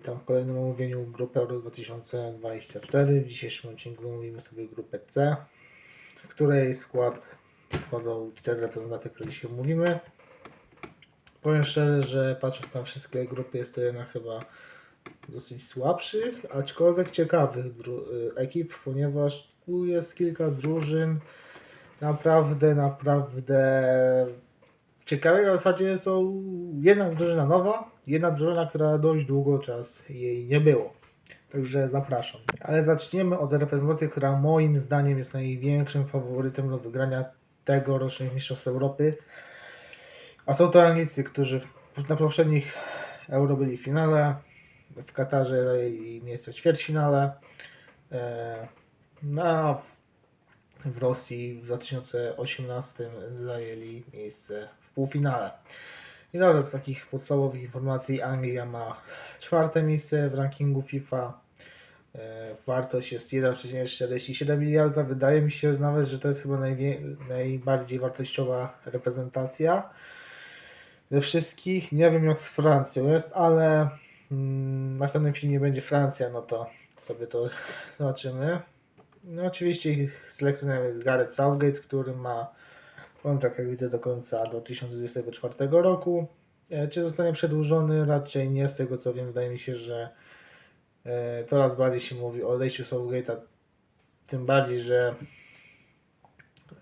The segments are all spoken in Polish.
Witam w kolejnym omówieniu grupy Euro 2024. W dzisiejszym odcinku omówimy sobie grupę C, w której skład wchodzą cztery reprezentacje, które dzisiaj omówimy. Powiem szczerze, że patrząc na wszystkie grupy jest to jedna chyba dosyć słabszych, aczkolwiek ciekawych y, ekip, ponieważ tu jest kilka drużyn naprawdę, naprawdę ciekawych. W zasadzie są jedna drużyna nowa, jedna drużyna, która dość długo czas jej nie było. Także zapraszam. Ale zaczniemy od reprezentacji, która moim zdaniem jest największym faworytem do wygrania tegorocznych Mistrzostw Europy. A są to Anglicy, którzy na poprzednich Euro byli w finale, w Katarze zajęli miejsce w ćwierćfinale, e, no a w, w Rosji w 2018 zajęli miejsce w półfinale. I nawet z takich podstawowych informacji Anglia ma czwarte miejsce w rankingu FIFA. E, Wartość jest 1,47 miliarda. Wydaje mi się że nawet, że to jest chyba najbardziej wartościowa reprezentacja ze wszystkich. Nie wiem jak z Francją jest, ale mm, w następnym filmie będzie Francja, no to sobie to zobaczymy. No oczywiście ich selekcjonerem jest Gareth Southgate, który ma kontrakt, jak widzę, do końca 2024 roku. E, Czy zostanie przedłużony? Raczej nie. Z tego co wiem, wydaje mi się, że e, coraz bardziej się mówi o odejściu Southgate'a. Tym bardziej, że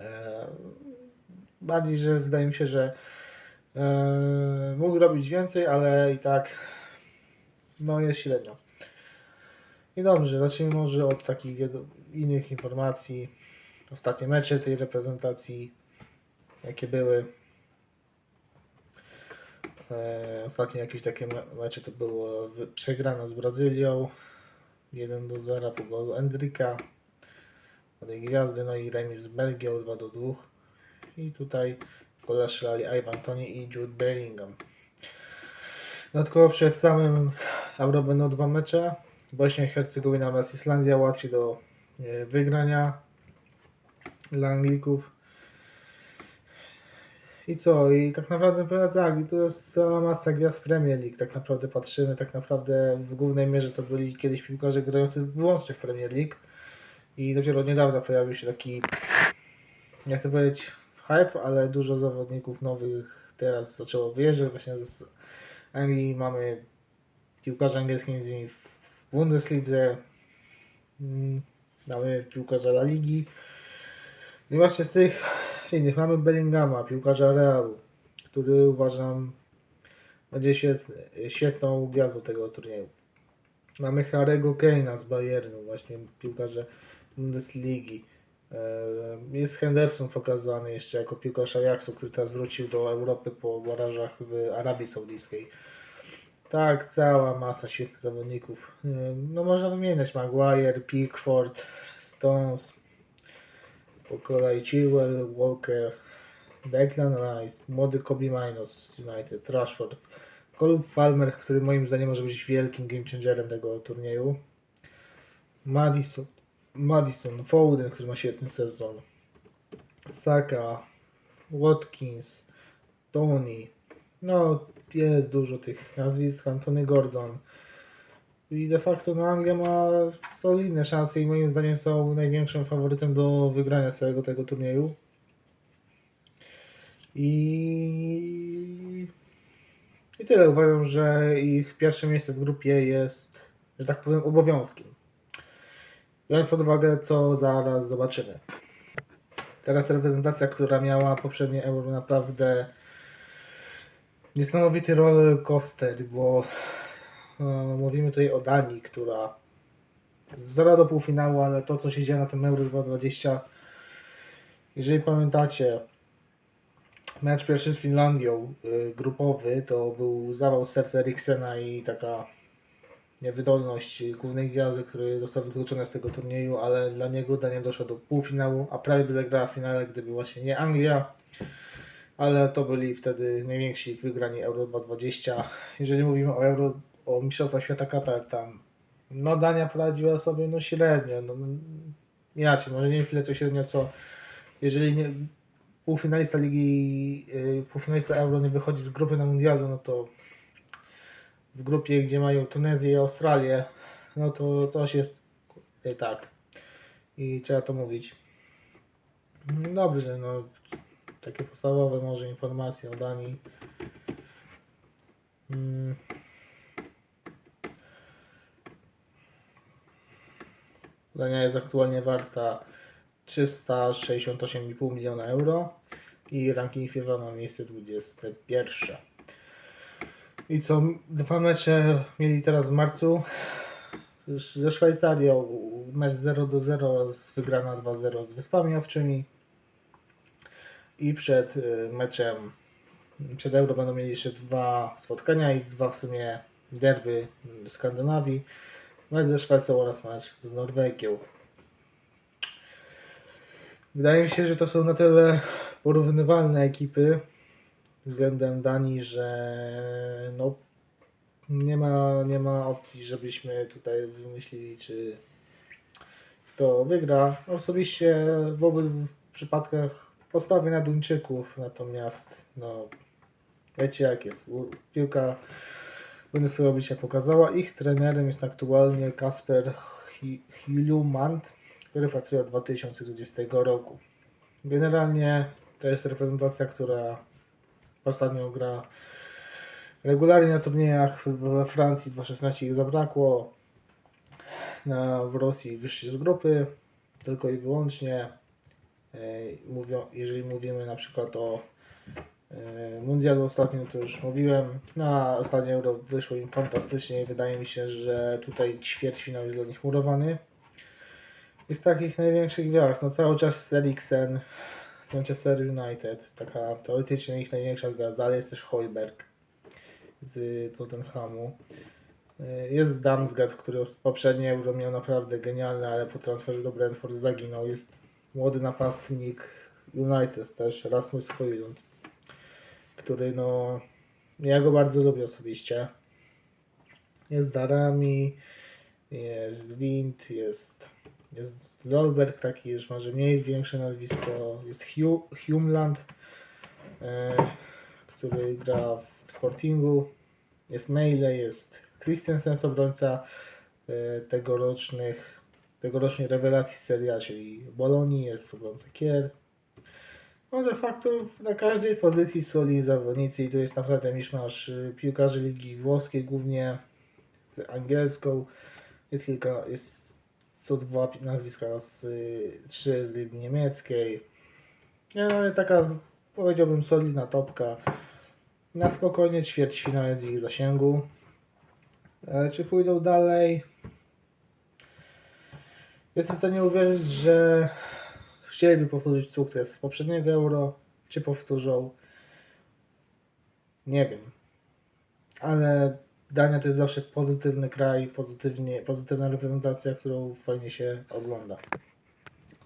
e, bardziej, że wydaje mi się, że e, mógł robić więcej, ale i tak no jest średnio. I dobrze, zacznijmy może od takich innych informacji. Ostatnie mecze tej reprezentacji, jakie były. E, ostatnie jakieś takie me- mecze to było przegrana z Brazylią 1 do 0 po golu Endryka tej gwiazdy, no i remis z Belgią 2 do 2 i tutaj gola strzelali Ivan Tony i Jude Bellingham. Dodatkowo przed samym Euro będą dwa mecze. Bośnia i Hercegowina oraz Islandia łatwiej do e, wygrania dla Anglików. I co? I tak naprawdę pojazdz Anglii to jest cała masa gwiazd Premier League. Tak naprawdę patrzymy, tak naprawdę w głównej mierze to byli kiedyś piłkarze grający wyłącznie w Premier League. I dopiero od niedawna pojawił się taki, nie chcę powiedzieć hype, ale dużo zawodników nowych teraz zaczęło wyjeżdżać. Właśnie z Anglii mamy piłkarzy angielskich między innymi w Bundeslidze, mm, mamy piłkarza La Ligi. I właśnie z tych innych mamy Bellingama, piłkarza Realu, który uważam będzie świetny, świetną gwiazdą tego turnieju. Mamy Harego Kane'a z Bayernu, właśnie piłkarza Bundesligi. E, Jest Henderson pokazany jeszcze jako piłkarz Ajaxu, który teraz wrócił do Europy po barażach w Arabii Saudyjskiej. Tak, cała masa świetnych zawodników. E, No można wymieniać Maguire, Pickford, Stones, po kolei Chilwell, Walker, Declan Rice, młody Kobe Mino z United, Rashford, Cole Palmer, który moim zdaniem może być wielkim game changerem tego turnieju, Madison, Madison, Foden, który ma świetny sezon, Saka, Watkins, Tony, no jest dużo tych nazwisk, Anthony Gordon i de facto no, Anglia ma solidne szanse i moim zdaniem są największym faworytem do wygrania całego tego turnieju. I, I tyle. Uważam, że ich pierwsze miejsce w grupie jest, że tak powiem, obowiązkiem. Biorąc pod uwagę, co zaraz zobaczymy. Teraz reprezentacja, która miała poprzednie Euro naprawdę niesamowity roller coaster, bo mówimy tutaj o Danii, która zera do półfinału, ale to co się dzieje na tym Euro 2020, jeżeli pamiętacie, mecz pierwszy z Finlandią, y, grupowy, to był zawał serca Eriksena i taka niewydolność głównej gwiazdy, który został wykluczony z tego turnieju, ale dla niego Dania doszła do półfinału, a prawie by zagrała w finale, gdyby właśnie nie Anglia, ale to byli wtedy najwięksi wygrani Euro 2020. Jeżeli mówimy o Euro, o Mistrzostwach Świata Katar, tam no Dania poradziła sobie no średnio, no inaczej, może nie tyle co średnio, co jeżeli nie, półfinalista ligi, yy, półfinalista Euro nie wychodzi z grupy na mundialu, no to w grupie, gdzie mają Tunezję i Australię, no to coś jest nie tak. I trzeba to mówić. No Dobrze, no takie podstawowe może informacje o Danii. Mm. Dania jest aktualnie warta 368,5 miliona euro i ranking FIFA ma miejsce 21. I co, dwa mecze mieli teraz w marcu ze Szwajcarią, mecz 0 do 0 oraz wygrana 2-0 z Wyspami Owczymi. I przed y, meczem, przed Euro będą mieli jeszcze dwa spotkania i dwa w sumie derby Skandynawii. Mecz ze Szwecją oraz mecz z Norwegią. Wydaje mi się, że to są na tyle porównywalne ekipy względem Danii, że no, nie, ma, nie ma opcji, żebyśmy tutaj wymyślili, czy kto wygra. Osobiście w obu przypadkach postawię na Duńczyków, natomiast no, wiecie jak jest. Piłka będę swoje oblicze pokazała. Ich trenerem jest aktualnie Kasper Hi- Hjulmand, który pracuje od 2020 roku. Generalnie to jest reprezentacja, która ostatnio gra regularnie na turniejach. We Francji 2.16 ich zabrakło. Na, w Rosji wyszli z grupy tylko i wyłącznie. Mówią, jeżeli mówimy na przykład o mundialu ostatnim, to już mówiłem. Na ostatnie Euro wyszło im fantastycznie i wydaje mi się, że tutaj ćwierćfinał jest dla nich murowany. I z takich największych gwiazd, no cały czas jest Eriksen Manchester United, taka teoretycznie ich największa gwiazda, ale jest też Hojberg z Tottenhamu. Y, Jest Damsgaard, który poprzednie Euro miał naprawdę genialne, ale po transferze do Brentford zaginął. Jest młody napastnik United też, Rasmus Højlund, który no, ja go bardzo lubię osobiście. Jest Darami, jest Wind, jest, jest Lolberg, taki już może mniej większe nazwisko, jest Hu- Humland, e, który gra w Sportingu, jest Meile, jest Christensen obrońca e, tegorocznych, tegorocznej rewelacji Serie A, czyli Bolonii, jest obrońca Kier. No de facto na każdej pozycji solidni zawodnicy i tu jest naprawdę miszmasz y, piłkarzy ligi włoskiej głównie z angielską. Jest kilka, jest co dwa nazwiska z y, trzy z ligi niemieckiej. Nie, no, taka powiedziałbym solidna topka. Na spokojnie ćwierćfinał jest ich zasięgu. E, czy pójdą dalej? Jestem w stanie uwierzyć, że chcieliby powtórzyć sukces z poprzedniego euro. Czy powtórzą? Nie wiem. Ale Dania to jest zawsze pozytywny kraj, pozytywnie, pozytywna reprezentacja, którą fajnie się ogląda.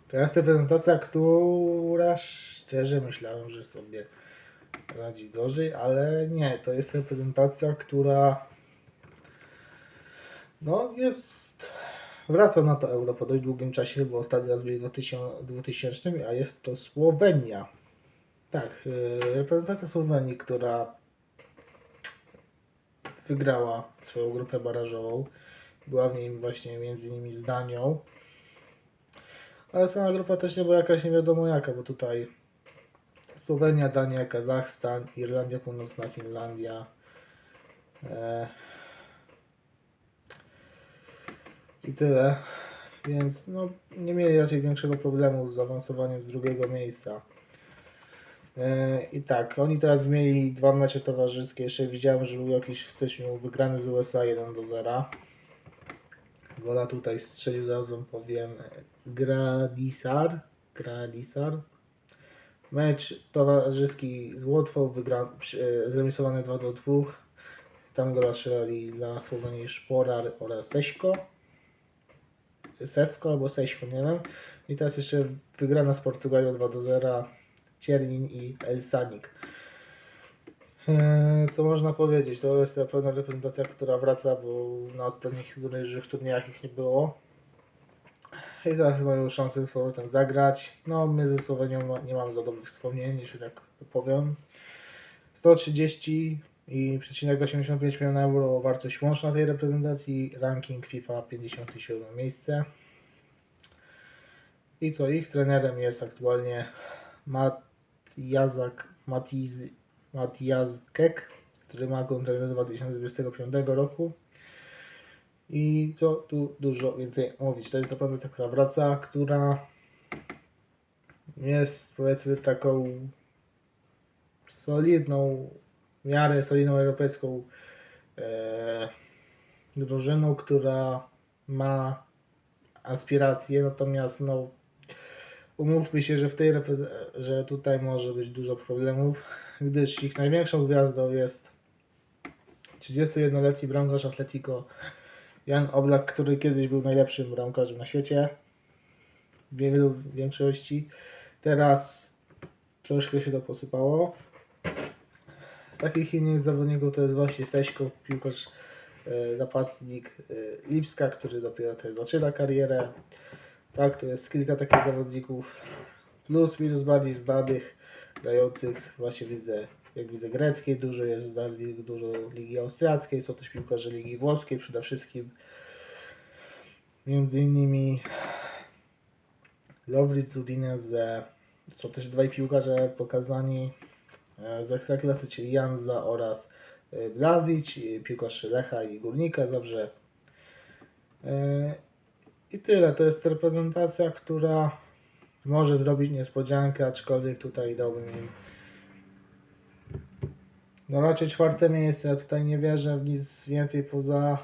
To jest reprezentacja, która szczerze myślałem, że sobie radzi gorzej, ale nie, to jest reprezentacja, która no jest wraca na to euro po dość długim czasie, bo ostatni raz byli w 2000, 2000, a jest to Słowenia. Tak, yy, reprezentacja Słowenii, która wygrała swoją grupę barażową. Była w niej właśnie między innymi z Danią. Ale sama grupa też nie była jakaś nie wiadomo jaka, bo tutaj Słowenia, Dania, Kazachstan, Irlandia Północna, Finlandia. E... I tyle. Więc no, nie mieli raczej większego problemu z zaawansowaniem z drugiego miejsca. E, I tak, oni teraz mieli dwa mecze towarzyskie. Jeszcze widziałem, że był jakiś w styczniu wygrany z USA 1 do 0. Gola tutaj strzelił, zaraz wam powiem, Gradisar. Gradisar. Mecz towarzyski z Łotwą, e, zremisowany 2 do 2. Tam gola strzelali dla Słowenii Szporar oraz Seśko. Sesko albo Seśko, nie wiem. I teraz jeszcze wygrana z Portugalią 2 do 0. Ciernin i Elsanik. Eee, Co można powiedzieć? To jest na pewno reprezentacja, która wraca, bo na ostatnich dużych turniejach ich nie było. I teraz mają szansę z powrotem zagrać. No, my ze Słowenią nie mamy za dobrych wspomnień, jeśli tak powiem. 130 i przecinek 85 milionów euro wartość łączna tej reprezentacji, ranking FIFA 57 miejsce. I co, ich trenerem jest aktualnie Matjazak Matiz, Matjazkek, który ma kontrakt do 2025 roku. I co tu dużo więcej mówić. To jest reprezentacja, która wraca, która jest powiedzmy taką solidną, w miarę solidną europejską e, drużyną, która ma aspiracje, natomiast no umówmy się, że w tej że tutaj może być dużo problemów, gdyż ich największą gwiazdą jest 31-letni bramkarz Atletico Jan Oblak, który kiedyś był najlepszym bramkarzem na świecie. W wielu w większości. Teraz troszkę się to posypało. Z takich innych zawodników to jest właśnie Steśko, piłkarz e, napastnik e, Lipska, który dopiero teraz zaczyna karierę. Tak, to jest kilka takich zawodników. Plus, minus bardziej znanych, grających właśnie widzę, jak widzę greckiej, dużo jest nazwisk, dużo ligi austriackiej, są też piłkarze ligi włoskiej przede wszystkim. Między innymi Lovric Udinese, są też dwaj piłkarze pokazani z Ekstraklasy, czyli Janza oraz e, Blazic, i piłkarz Lecha i Górnika Zabrze. E, I tyle, to jest reprezentacja, która może zrobić niespodziankę, aczkolwiek tutaj dałbym im no raczej czwarte miejsce, ja tutaj nie wierzę w nic więcej poza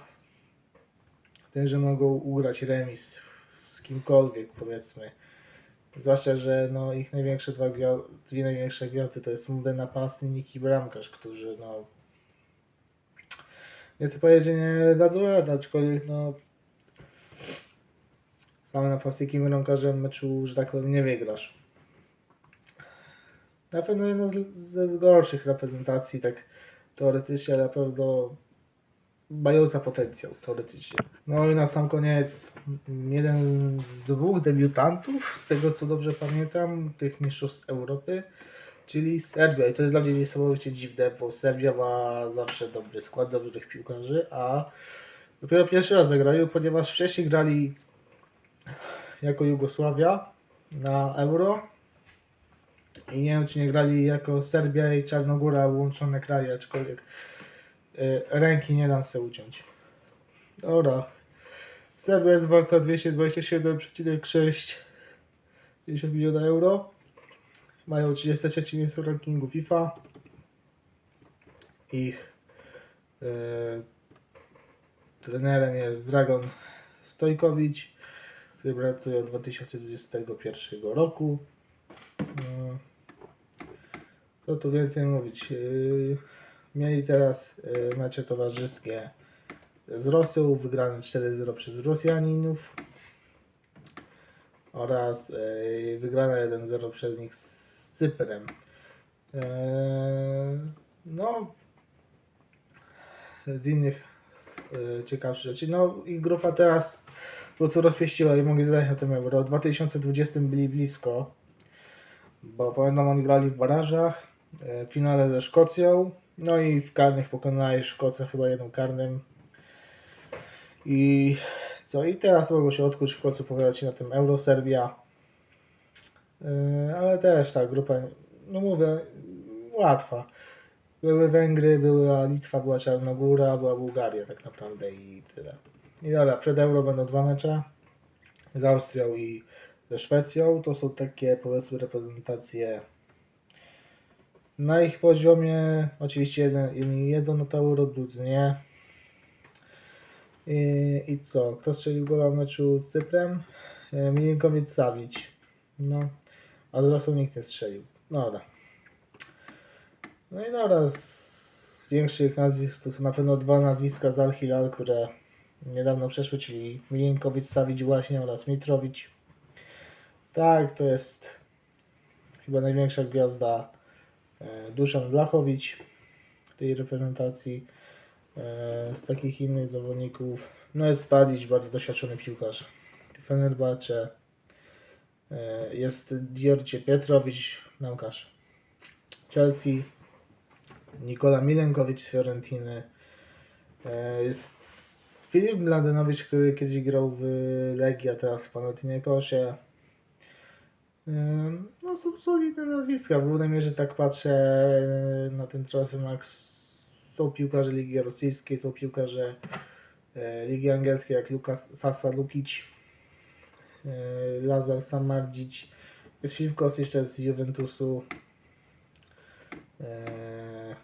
tym, że mogą ugrać remis z kimkolwiek powiedzmy. Zwłaszcza, że no, ich największe dwa gwia- dwie największe gwiazdy to jest młody napastnik i bramkarz, którzy no nie chcę powiedzieć, że nie dadzą rady, aczkolwiek no same napastniki i bramkarzem meczu, że tak powiem, nie wygrasz. Na pewno jedna z, z gorszych reprezentacji, tak teoretycznie, ale na pewno mająca potencjał teoretycznie. No i na sam koniec m, jeden z dwóch debiutantów, z tego co dobrze pamiętam, tych mistrzostw Europy, czyli Serbia. I to jest dla mnie niesamowicie dziwne, bo Serbia ma zawsze dobry skład, dobrych piłkarzy, a dopiero pierwszy raz zagrają, ponieważ wcześniej grali jako Jugosławia na Euro. I nie wiem, czy nie grali jako Serbia i Czarnogóra łączone kraje, aczkolwiek ręki nie dam sobie uciąć. Dobra. Serbia jest warta 227,6 50 milionów euro. Mają 33 miejsce w rankingu FIFA. Ich y, trenerem jest Dragon Stojkowicz, który pracuje od 2021 roku. Mm. Co tu więcej mówić? Yy, Mieli teraz yy, mecze towarzyskie z Rosją, wygrane 4-0 przez Rosjaninów oraz yy, wygrane 1-0 przez nich z Cyprem. Yy, No, z innych ciekawszych rzeczy. No i grupa teraz po prostu rozpieściła i mogli zadać na tym euro. W 2020 byli blisko, bo pamiętam oni grali w barażach, w finale ze Szkocją, no i w karnych pokonali Szkocję chyba jednym karnym. I co? I teraz mogą się odkuć w końcu powiadać się na tym Euro Serbia. E, Ale też ta grupa, no mówię, łatwa. Były Węgry, była Litwa, była Czarnogóra, była Bułgaria tak naprawdę i tyle. I dobra, przed Euro będą dwa mecze z Austrią i ze Szwecją. To są takie powiedzmy reprezentacje na ich poziomie. Oczywiście jeden, to Euro, drudzy nie. I, I co? Kto strzelił gola w meczu z Cyprem? E, Milinkowicz Savic. No. A z Rosją nikt nie strzelił. No dobra. No i dobra, z większych nazwisk to są na pewno dwa nazwiska z Al-Hilal, które niedawno przeszły, czyli Milinkowicz Savic właśnie oraz Mitrowicz. Tak, to jest chyba największa gwiazda Duszan Blachowicz tej reprezentacji. E, z takich innych zawodników, no jest Tadić, bardzo doświadczony piłkarz. Fenerbahce. E, jest Diorcie Pietrowicz, bramkarz Chelsea. Nikola Milenkowicz z Fiorentiny. E, Jest Filip Mladenowicz, który kiedyś grał w Legii, a teraz w Panathinaikosie. No są solidne nazwiska. W głównej mierze tak patrzę na ten transfermarkt. Są piłkarze Ligi Rosyjskiej, są piłkarze e, Ligi Angielskiej jak Lukas Sasa Lukic, e, Lazar Samardzic. Jest Filip Kos jeszcze z Juventusu. E,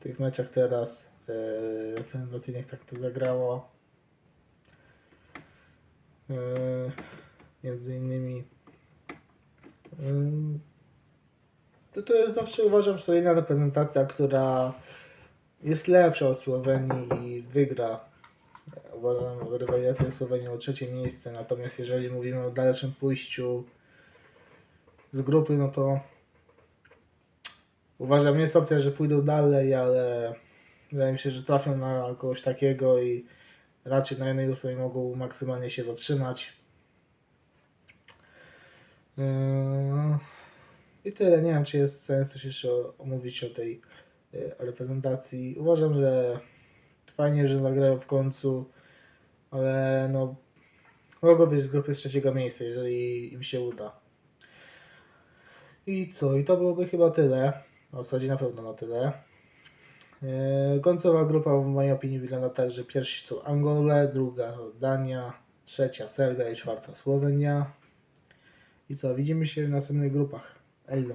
W tych meczach teraz reprezentacyjnych tak to zagrało. E, między innymi Ym, to, to jest zawsze uważam solidna reprezentacja, która jest lepsza od Słowenii i wygra. Uważam rywalizację z Słowenią o trzecie miejsce, natomiast jeżeli mówimy o dalszym pójściu z grupy, no to uważam, jest opcja, że pójdą dalej, ale wydaje mi się, że trafią na kogoś takiego i raczej na jednej ósmej mogą maksymalnie się zatrzymać. Yy, I tyle. Nie wiem, czy jest sens coś jeszcze omówić o tej yy, reprezentacji. Uważam, że fajnie, że zagrają w końcu, ale no mogą wyjść z grupy z trzeciego miejsca, jeżeli im się uda. I co? I to byłoby chyba tyle. W zasadzie na pewno na tyle. Yy, Końcowa grupa w mojej opinii wygląda tak, że pierwsi są Angole, druga Dania, trzecia Serbia i czwarta Słowenia. I co, widzimy się w następnych grupach. Ello.